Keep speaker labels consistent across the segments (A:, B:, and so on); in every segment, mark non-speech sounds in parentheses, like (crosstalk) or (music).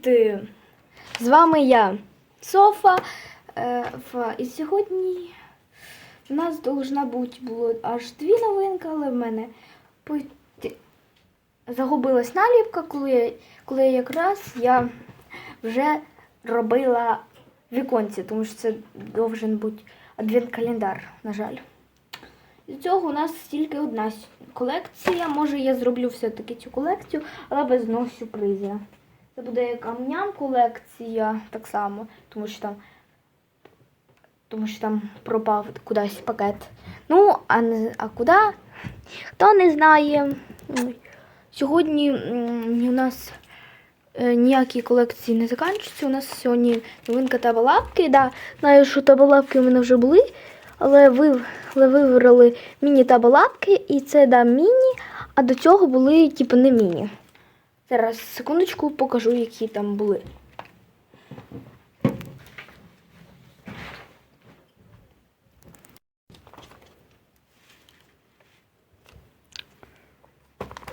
A: Привіт! З вами я, Софа. Е, І сьогодні у нас должна бути було аж дві новинки, але в мене загубилась наліпка, коли, я- коли якраз я вже робила віконці, тому що це должен бути адвент-календар, на жаль. З цього у нас тільки одна колекція. Може, я зроблю все-таки цю колекцію, але без нового сюрприза. Це буде як амням колекція так само, тому що там, тому що там пропав кудись пакет. Ну, а, не, а куди? Хто не знає. Сьогодні у нас е, ніякі колекції не закінчуються. У нас сьогодні новинка табалапки. Да, знаю, що табалапки у мене вже були, але ви, але вибрали міні табалапки, і це да, міні, а до цього були типу не міні. Зараз секундочку покажу, які там були.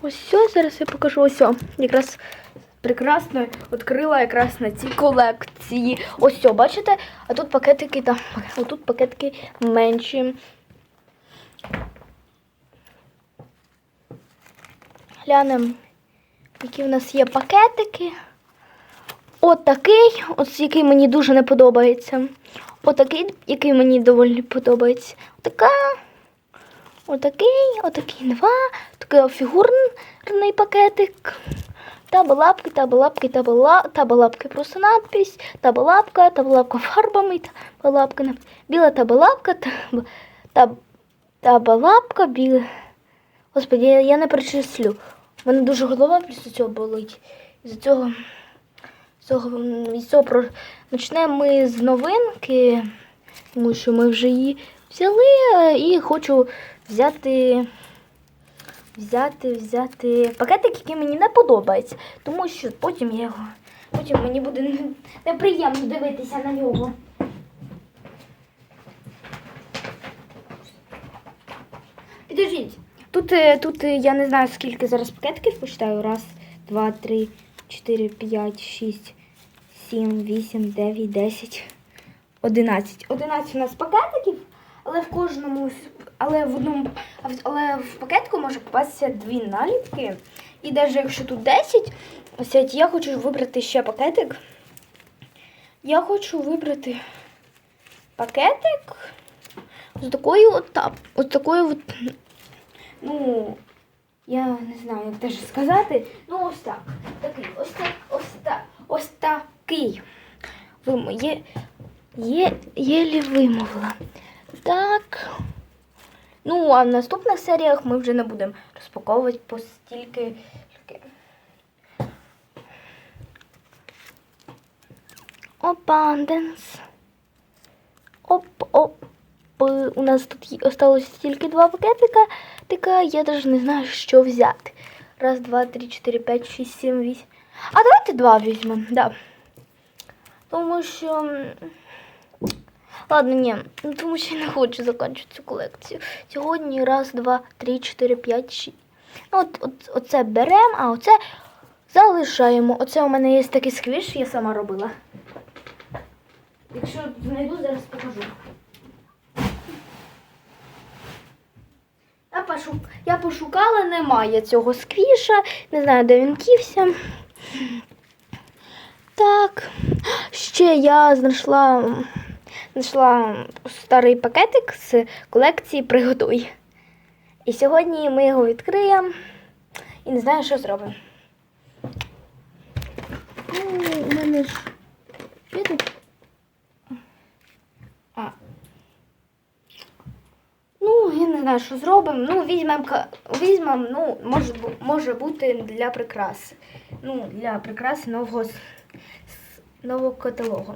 A: Ось все, зараз я покажу ось. Якраз прекрасно відкрила якраз на цій колекції. Ось все, бачите? А тут пакетики там, а тут пакетики менші. Глянемо, які в нас є пакетики. Отакий, ось який мені дуже не подобається. Отакий, який мені доволі подобається. Отака. Отакий, отакий два, такий фігурний пакетик. Табалапки, табалапки, табала, табалапки просто надпись, табалапка, табалапка фарбами, табалапка, біла табалапка, таб, таб, табалапка, біла. Господи, я, не перечислю. У мене дуже голова після цього болить. Із цього, з цього, із цього про... почнемо ми з новинки, тому що ми вже її взяли і хочу взяти, взяти, взяти пакетик, який мені не подобається, тому що потім я його, потім мені буде неприємно дивитися на нього. Підождіть. Тут, е, тут е, я не знаю, скільки зараз пакетиків почитаю. Раз, два, три, чотири, п'ять, шість, сім, вісім, дев'ять, десять, одинадцять. Одинадцять у нас пакетиків, але в кожному, але в одному, але в пакетику може попастися дві наліпки. І навіть якщо тут 10, ось я хочу вибрати ще пакетик. Я хочу вибрати пакетик з такою от, от такою от ну, я не знаю, як теж сказати. Ну, ось так. Такий, ось так, ось так, ось такий. Вим... Є, є, єлі вимовила. Так. Ну, а в наступних серіях ми вже не будемо розпаковувати по стільки. Опанденс. Оп, оп. Е, У нас тут осталось тільки два пакетика. Така я навіть не знаю, що взяти. Раз, два, три, чотири, п'ять, шість, сім, вісім. А давайте два візьмемо, да. Тому що. Ладно, ні, ну, тому що я не хочу закінчити цю колекцію. Сьогодні раз, два, три, чотири, п'ять, шість. Ну, от, от, оце беремо, а оце залишаємо. Оце у мене є такий сквіш, я сама робила. Якщо знайду, зараз покажу. Я, пошу... я пошукала, немає цього сквіша. Не знаю, де він ківся. Так. Ще я знайшла, знайшла старий пакетик з колекції Приготуй. І сьогодні ми його відкриємо і не знаю, що зробимо. Ну, у мене. Є тут? А, Ну, я не знаю, що зробимо. Ну, візьмемо, візьмемо, ну, може, може бути для прикраси. Ну, для прикраси нового, нового каталогу.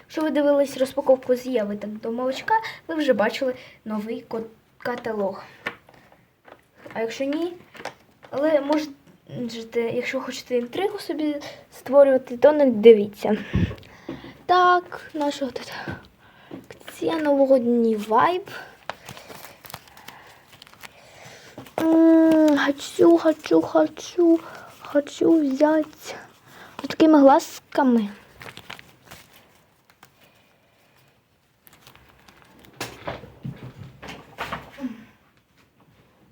A: Якщо ви дивились розпаковку з Єви так до молочка, ви вже бачили новий каталог. А якщо ні, але можете, якщо хочете інтригу собі створювати, то не дивіться. Так, нашого тут акція новогодній вайб. Хочу, хочу, хочу, хочу взять з такими глазками.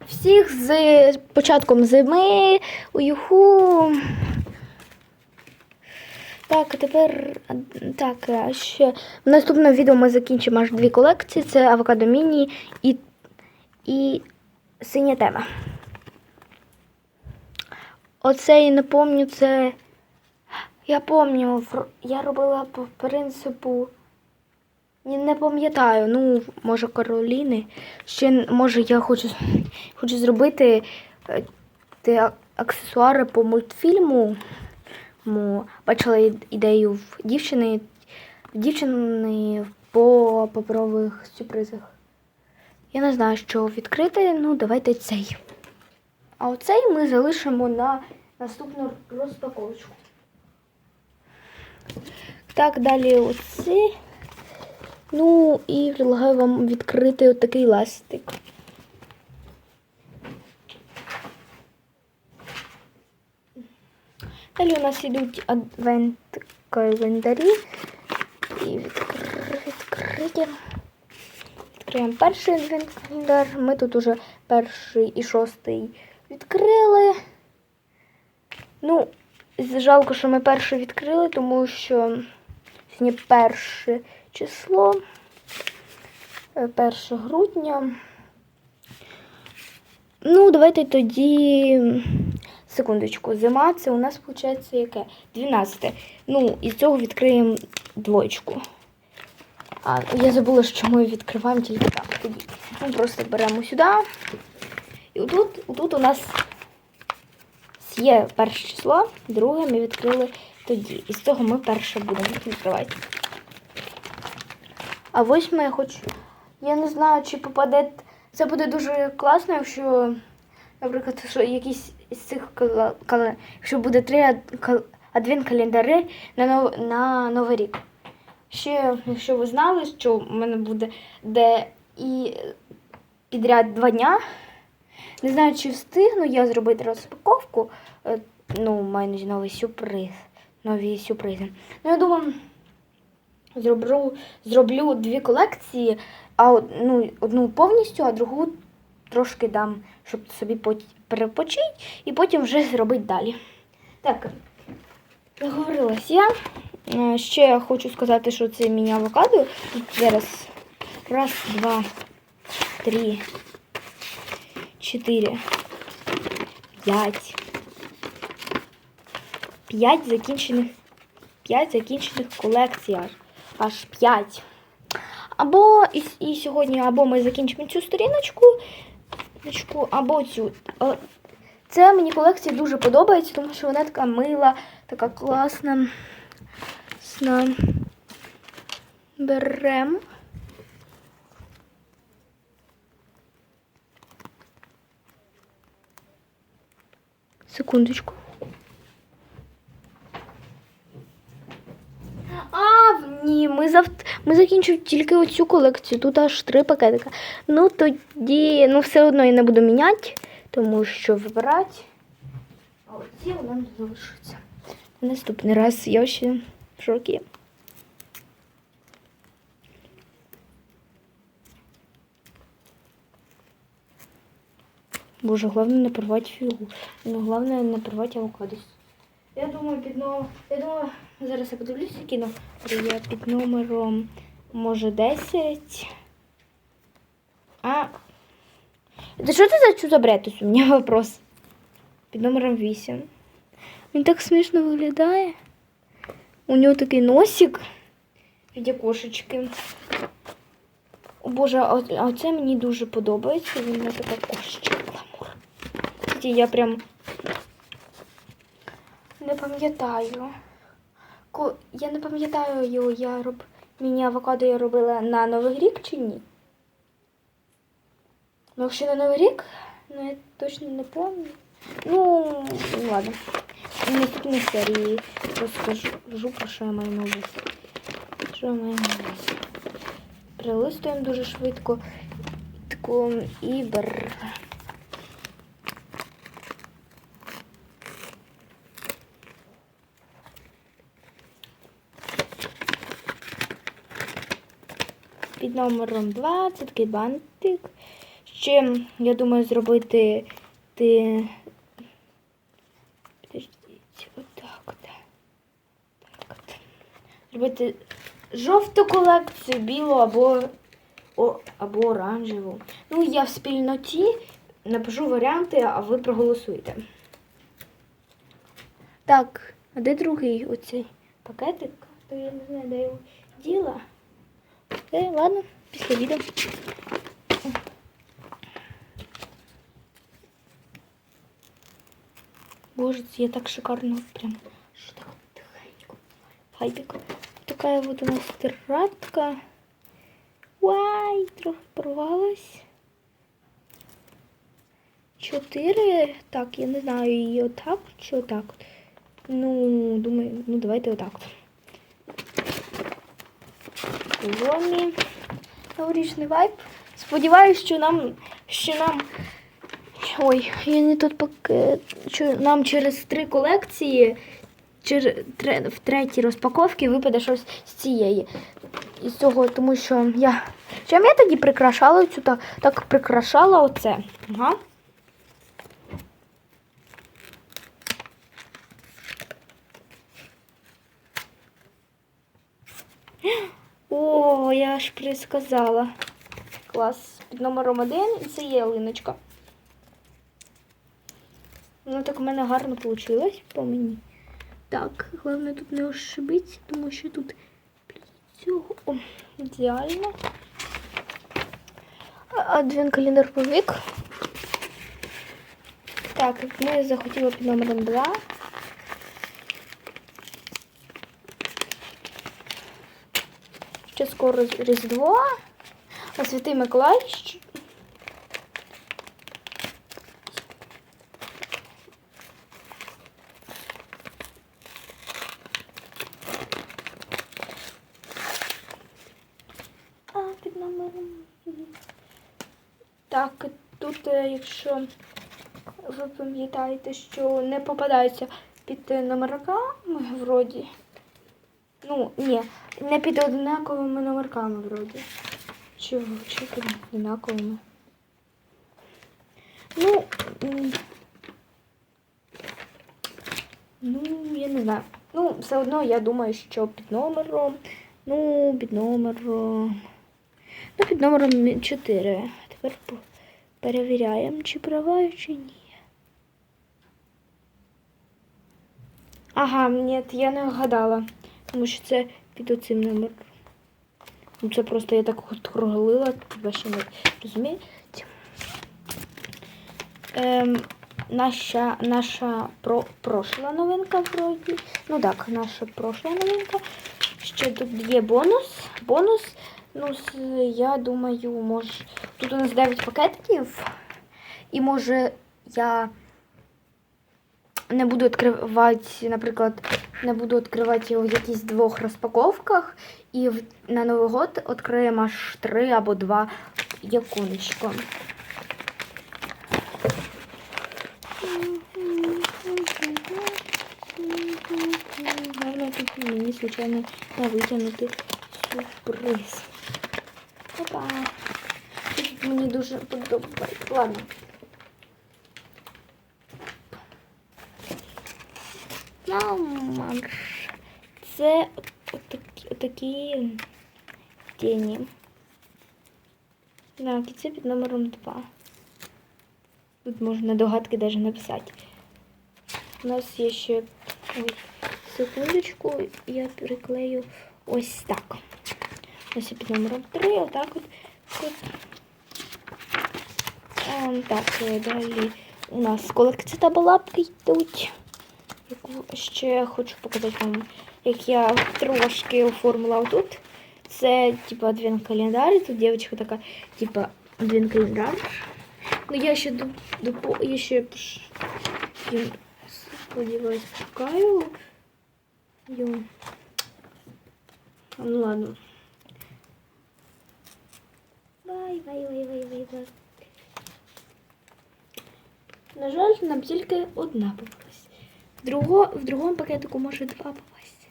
A: Всіх з початком зими. Уюху. Так, а тепер так, ще в наступному відео ми закінчимо аж дві колекції: це авокадо міні і, і синя тема. Оцей не пам'ятаю, це. Я пам'ятаю, я робила по принципу. Не пам'ятаю, ну, може, Кароліни. Ще може я хочу, хочу зробити е, те аксесуари по мультфільму. Бачила ідею в дівчини, в дівчини по паперових сюрпризах. Я не знаю, що відкрити, ну давайте цей. А оцей ми залишимо на наступну розпаковочку. Так, далі оці. Ну і предлагаю вам відкрити отакий ластик. Далі у нас йдуть адвент-календарі. І відкр- відкриті. Відкриємо перший адвент-календар. Ми тут уже перший і шостий відкрили. Ну, жалко, що ми перший відкрили, тому що сьогодні перше число, е, 1 грудня. Ну, давайте тоді. Секундочку, зима це у нас виходить яке? 12. Ну, із цього відкриємо двоєчку. А, я забула, що ми відкриваємо тільки так. Тоді. Ми просто беремо сюди. І отут, отут у нас є перше число, друге ми відкрили тоді. І з цього ми перше будемо відкривати. А восьме я хочу. Я не знаю, чи попаде. Це буде дуже класно, якщо, наприклад, що якісь із цих кала- якщо буде три ад- кал- адвент-календари на, нов... на Новий рік. Ще, якщо ви знали, що в мене буде де і підряд два дня. Не знаю, чи встигну я зробити розпаковку. Е, Ну, маю новий сюрприз. Нові сюрпризи. Ну, я думаю, зроблю, зроблю дві колекції, а ну, одну повністю, а другу трошки дам, щоб собі перепочити, і потім вже зробити далі. Так, договорилась я. Е, Ще хочу сказати, що це міні авокадо. Зараз раз, два, три, чотири, п'ять. П'ять закінчених. П'ять закінчених колекцій аж. Аж п'ять. Або і, і сьогодні або ми закінчимо цю сторіночку, або цю. Е, Це мені колекція дуже подобається, тому що вона така мила, така класна. Сна. Секундочку. А, ні, ми зав... ми закінчуємо тільки оцю колекцію. Тут аж три пакетика. Ну тоді, ну все одно я не буду міняти, тому що вибирати. А оці у нас залишаться. Наступний раз я ще в шокі. Боже, головне не порвати фігу. Ну, головне не порвати авокадос. Я думаю, під номером. Я думаю, зараз я подивлюся кіно. Я під номером може 10. А. Це що це за чудо-бретус? У мене вопрос. Під номером 8. Він так смішно виглядає. У нього такий носик в виді кошечки. О Боже, а оце мені дуже подобається. Він не така кошечка гламур. Я прям не пам'ятаю. Я не пам'ятаю я роб... міні авокадо я робила на Новий рік чи ні? Ну, якщо на Новий рік, ну я точно не пам'ятаю. Ну, ладно. В наступній серії розкажу, про що я маю на увазі. Що я маю на увазі. Прилистуємо дуже швидко. Таку і. Під номером 2. Це такий бантик. Ще, я думаю, зробити ти. Підождіть, отак от. Так. Зробити жовту колекцію, білу або, о, або оранжеву. Ну, я в спільноті напишу варіанти, а ви проголосуйте. Так, а де другий оцей пакетик? То я не знаю, де його діла. Е, ладно, після відео. Боже, це я так шикарно прям. Що так тихенько. Хайпік. Така вот у нас тетрадка. Вай, трохи порвалась. Чотири. Так, я не знаю, її отак чи отак. от. Ну, думаю, ну давайте отак. От. Ломі. Новорічний вайп. Сподіваюсь, що нам, що нам. Ой, я не тут пакет. Що нам через три колекції, чер, тре, в третій розпаковці випаде щось з цієї. Із цього, тому що я. Чим я тоді прикрашала цю так, так прикрашала оце. Ага. О, я ж предсказала. Клас. Під номером один це є ялиночка. Ну так у мене гарно вийшло по мені. Так, головне тут не ошибитися, тому що тут цього О, ідеально. Адвент календар повік. Так, ми захотіли під номером 2. Ще скоро Різдво. А Святий Миколай. А, під номером. Так, тут, е, якщо ви пам'ятаєте, що не попадаються під номерками вроді. Ну, ні, не під однаковими номерками вроді. Чи, чи під однаковими. Ну, ну, я не знаю. Ну, все одно я думаю, що під номером. Ну, під номером. Ну, під номером 4. Тепер перевіряємо, чи права, чи ні. Ага, ні, я не вгадала. Тому що це під оцим номером. Ну, це просто я так круглила, ще не розумієте. Ем, наша наша про, прошла новинка вроді. Ну так, наша прошла новинка. Ще тут є бонус. Бонус. Ну, я думаю, може. Тут у нас 9 пакетиків. І може я не буду відкривати, наприклад, не буду відкривати його в якісь двох розпаковках. І на Новий год відкриємо аж три або два якунечко. Головне тут мені, звичайно, не витягнути сюрприз. Опа. Мені дуже подобається. Ладно. Мама. Це отакі, отакі тіні. Так, і це під номером 2. Тут можна догадки навіть написати. У нас є ще ой, секундочку, я приклею ось так. Ось під номером 3, отак от. Тут. Ем, так, е, далі у нас колекція та балапки йдуть. Яку ще хочу показати вам, як я трошки оформила тут. Це типа адвент календар. Тут дівчинка така, типа адвент календар. Ну я ще до, до я ще пш- я сподіваюсь, пускаю. Йо. А, Ну ладно. Бай, бай, бай, бай, бай, бай. На жаль, нам тільки одна попалась. Друго, в другому пакетику може два попасть.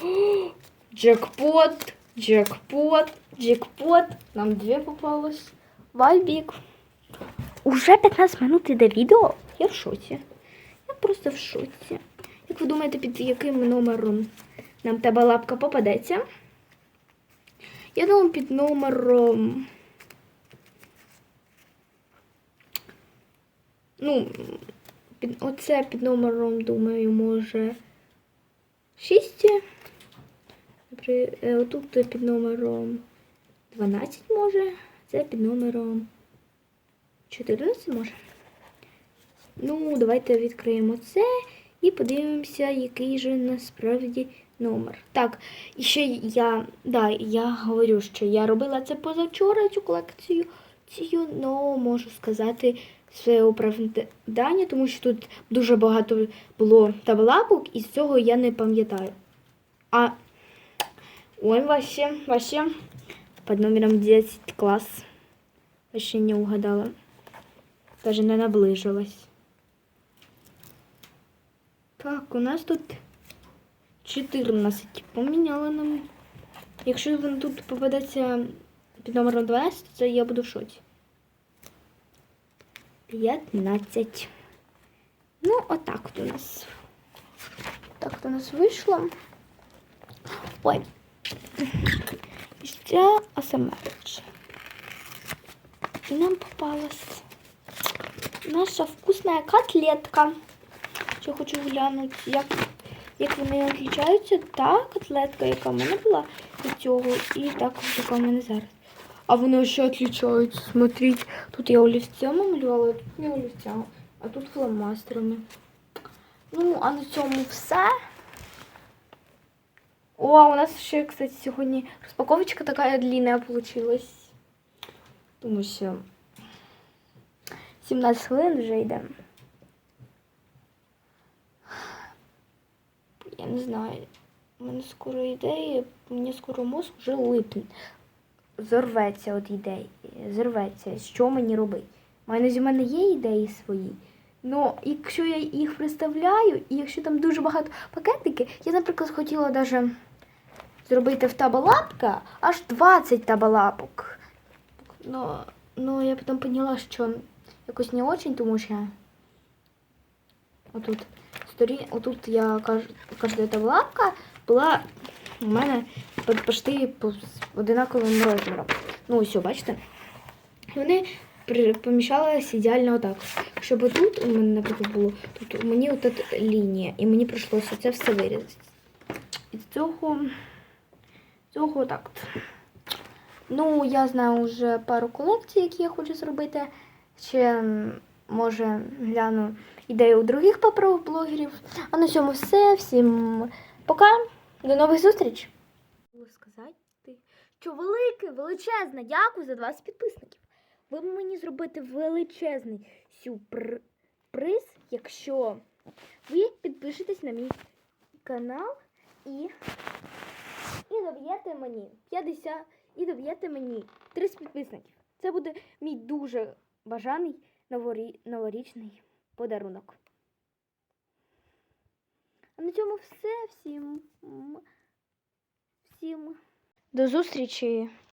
A: (gasps) Джекпот! Джекпот, джекпот. Нам две попалось. Вайбік. Уже 15 минут іде відео. Я в шоці. Я просто в шоці. Як ви думаєте, під яким номером нам тебе лапка попадеться? Я думаю, під номером. Ну, під, оце під номером, думаю, може 6. При, е, отут під номером 12 може. Це під номером 14 може. Ну, давайте відкриємо це і подивимося, який же насправді номер. Так, і ще я, да, я говорю, що я робила це позавчора, цю колекцію, цю, но можу сказати своє оправдання, тому що тут дуже багато було таблапок, і з цього я не пам'ятаю. А ой, вообще, вообще, под номером 10 класс. Вообще не угадала. Даже не наближилась. Так, у нас тут 14. Поміняла нам. Якщо він тут попадеться під номером 12, то я буду в шоці. 15. Ну, отак от у нас. Так от у нас вийшло. Ой. І ще АСМР. И нам попалась наша вкусная котлетка. Ще хочу глянути, як, як вони відрізняються. Та котлетка, яка в мене була від цього, і так, яка в мене зараз. А вони ще відрізняються. Смотрите, тут я олівцями малювала, тут не олівцями, а тут фломастерами. Ну, а на цьому все. О, у нас ще, кстати, сьогодні розпаковочка така длинная получилась. Тому що 17 хвилин вже йде. Я не знаю. У мене скоро ідеї, мені скоро мозк вже липне. Зорветься від ідей. Зорветься, що мені робити. Мене, у мене є ідеї свої. Ну, якщо я їх представляю, і якщо там дуже багато пакетики, я, наприклад, хотіла навіть зробити в табалапка аж 20 табалапок. Ну, ну, я потім поняла, що якось не очень, тому що отут, сторі... отут я кожна табалапка була у мене почти по одинаковим розміром. Ну, ось, бачите? Вони поміщалися ідеально отак. Щоб тут у мене, наприклад, було, тут мені отут лінія, і мені прийшлося це все вирізати. І з цього, цього так. Ну, я знаю вже пару колекцій, які я хочу зробити. Ще, може, гляну ідеї у других паперових блогерів. А на цьому все. Всім пока. До нових зустріч. Що велике, величезне дякую за 20 підписників. Ви мені зробите величезний сюрприз, якщо ви підпишетесь на мій канал і, і доб'єте мені 50 і доб'єте мені 30 підписників. Це буде мій дуже бажаний новорі... новорічний подарунок. А на цьому все. Всім. Всім. До зустрічі!